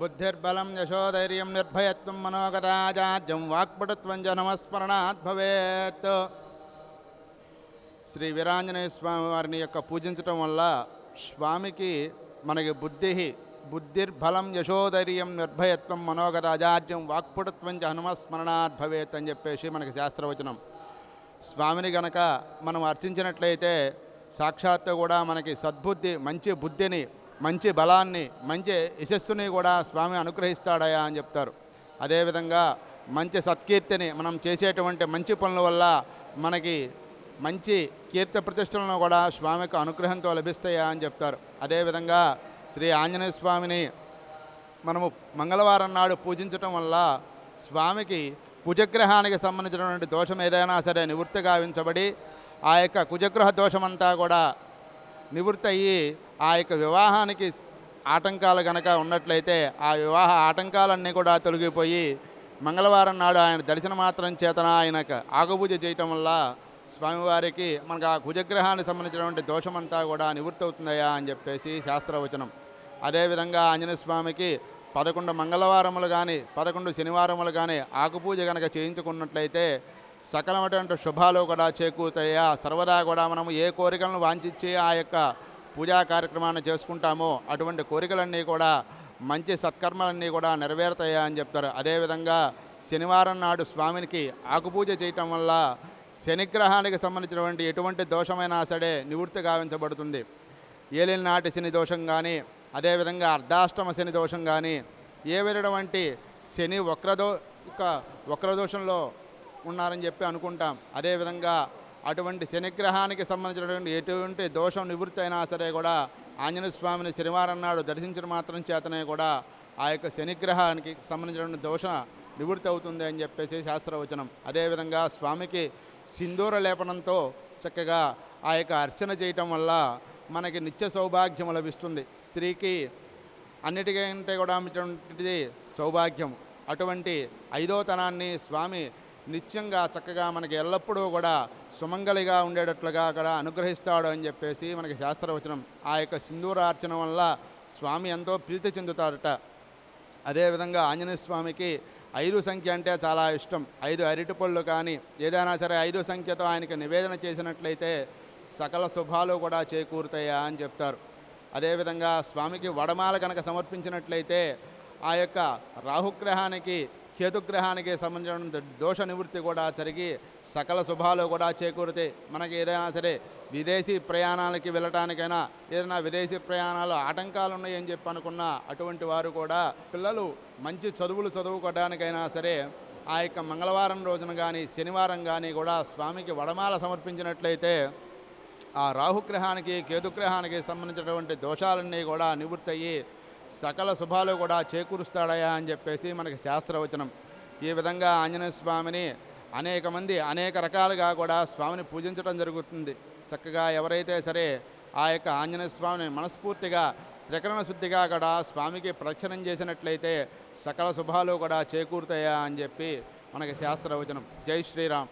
బుద్ధిర్బలం యశోధైర్యం నిర్భయత్వం మనోగతాజాడ్యం వాక్పటుత్వం చ నమస్మరణాత్ భవేత్ శ్రీ వీరాంజనేయ స్వామి వారిని యొక్క పూజించటం వల్ల స్వామికి మనకి బుద్ధి బుద్ధిర్బలం యశోధైర్యం నిర్భయత్వం మనోగత అజాడ్యం వాక్పుటత్వం చ హనుమస్మరణాత్ భవేత్ అని చెప్పేసి మనకి శాస్త్రవచనం. స్వామిని గనక మనం అర్చించినట్లయితే సాక్షాత్తు కూడా మనకి సద్బుద్ధి మంచి బుద్ధిని మంచి బలాన్ని మంచి యశస్సుని కూడా స్వామి అనుగ్రహిస్తాడయా అని చెప్తారు. అదేవిధంగా మంచి సత్కీర్తిని మనం చేసేటువంటి మంచి పనుల వల్ల మనకి మంచి కీర్తి ప్రతిష్టలను కూడా స్వామికి అనుగ్రహంతో లభిస్తాయా అని చెప్తారు. అదేవిధంగా శ్రీ ఆంజనేయ స్వామిని మనము మంగళవారం నాడు పూజించటం వల్ల స్వామికి కుజగ్రహానికి సంబంధించినటువంటి దోషం ఏదైనా సరే నివృత్తి గావించబడి ఆ యొక్క కుజగ్రహ దోషమంతా కూడా నివృత్తి అయ్యి ఆ యొక్క వివాహానికి ఆటంకాలు గనక ఉన్నట్లయితే ఆ వివాహ ఆటంకాలన్నీ కూడా తొలగిపోయి మంగళవారం నాడు ఆయన దర్శన మాత్రం చేతన ఆయనకు ఆగపూజ చేయటం వల్ల స్వామివారికి మనకు ఆ కుజగ్రహానికి సంబంధించినటువంటి దోషమంతా కూడా నివృత్తి అవుతుందయా అని చెప్పేసి శాస్త్రవచనం. అదేవిధంగా ఆంజనేయ స్వామికి పదకొండు మంగళవారములు కానీ పదకొండు శనివారములు కానీ ఆకుపూజ కనుక చేయించుకున్నట్లయితే సకలమైనటువంటి శుభాలు కూడా చేకూరుతాయా? సర్వదా కూడా మనము ఏ కోరికలను వాంఛించి ఆ యొక్క పూజా కార్యక్రమాన్ని చేసుకుంటామో అటువంటి కోరికలన్నీ కూడా మంచి సత్కర్మలన్నీ కూడా నెరవేరుతాయా అని చెప్తారు. అదేవిధంగా శనివారం నాడు స్వామినికి ఆకుపూజ చేయటం వల్ల శనిగ్రహానికి సంబంధించినటువంటి ఎటువంటి దోషమైనా సరే నివృత్తి గావించబడుతుంది. ఏలిన నాటి శని దోషం కానీ అదేవిధంగా అర్ధాష్టమ శని దోషం కానీ ఏ ఏవైనటువంటి శని వక్రదో ఇక వక్రదోషంలో ఉన్నారని చెప్పి అనుకుంటాం. అదేవిధంగా అటువంటి శనిగ్రహానికి సంబంధించినటువంటి ఎటువంటి దోషం నివృత్తి అయినా సరే కూడా ఆంజనేయ స్వామిని శనివారం నాడు దర్శించిన మాత్రం చేతనే కూడా ఆ యొక్క శనిగ్రహానికి సంబంధించినటువంటి దోష నివృత్తి అవుతుంది అని చెప్పేసి శాస్త్రవచనం. అదేవిధంగా స్వామికి సింధూర లేపనంతో చక్కగా ఆ యొక్క అర్చన చేయటం వల్ల మనకి నిత్య సౌభాగ్యం లభిస్తుంది. స్త్రీకి అన్నిటికంటే కూడా అమ్మేటువంటిది సౌభాగ్యం అటువంటి ఐదోతనాన్ని స్వామి నిత్యంగా చక్కగా మనకి ఎల్లప్పుడూ కూడా సుమంగళిగా ఉండేటట్లుగా కూడా అనుగ్రహిస్తాడు అని చెప్పేసి మనకి శాస్త్రవచనం. ఆ యొక్క సింధూరార్చన వల్ల స్వామి ఎంతో ప్రీతి చెందుతాడట అదేవిధంగా ఆంజనేయ స్వామికి ఐదు సంఖ్య అంటే చాలా ఇష్టం. ఐదు అరటిపళ్ళు కానీ ఏదైనా సరే ఐదు సంఖ్యతో ఆయనకి నివేదన చేసినట్లయితే సకల శుభాలు కూడా చేకూరుతాయా అని చెప్తారు. అదేవిధంగా స్వామికి వడమాల కనుక సమర్పించినట్లయితే ఆ యొక్క రాహుగ్రహానికి కేతుగ్రహానికి సంబంధించిన దోష నివృత్తి కూడా జరిగి సకల శుభాలు కూడా చేకూరుతాయి మనకి ఏదైనా సరే విదేశీ ప్రయాణాలకి వెళ్ళటానికైనా ఏదైనా విదేశీ ప్రయాణాలు ఆటంకాలు ఉన్నాయని చెప్పి అనుకున్నా అటువంటి వారు కూడా పిల్లలు మంచి చదువులు చదువుకోవడానికైనా సరే ఆ యొక్క మంగళవారం రోజున కానీ శనివారం కానీ కూడా స్వామికి వడమాల సమర్పించినట్లయితే ఆ రాహుగ్రహానికి కేతుగ్రహానికి సంబంధించినటువంటి దోషాలన్నీ కూడా నివృత్తి అయ్యి సకల శుభాలు కూడా చేకూరుస్తాడయా అని చెప్పేసి మనకి శాస్త్రవచనం. ఈ విధంగా ఆంజనేయ స్వామిని అనేక మంది అనేక రకాలుగా కూడా స్వామిని పూజించడం జరుగుతుంది. చక్కగా ఎవరైతే సరే ఆ యొక్క ఆంజనేయ స్వామిని మనస్ఫూర్తిగా త్రికరణ శుద్ధిగా కూడా స్వామికి ప్రక్షణం చేసినట్లయితే సకల శుభాలు కూడా చేకూరుతాయా అని చెప్పి మనకి శాస్త్రవచనం. జై శ్రీరామ్.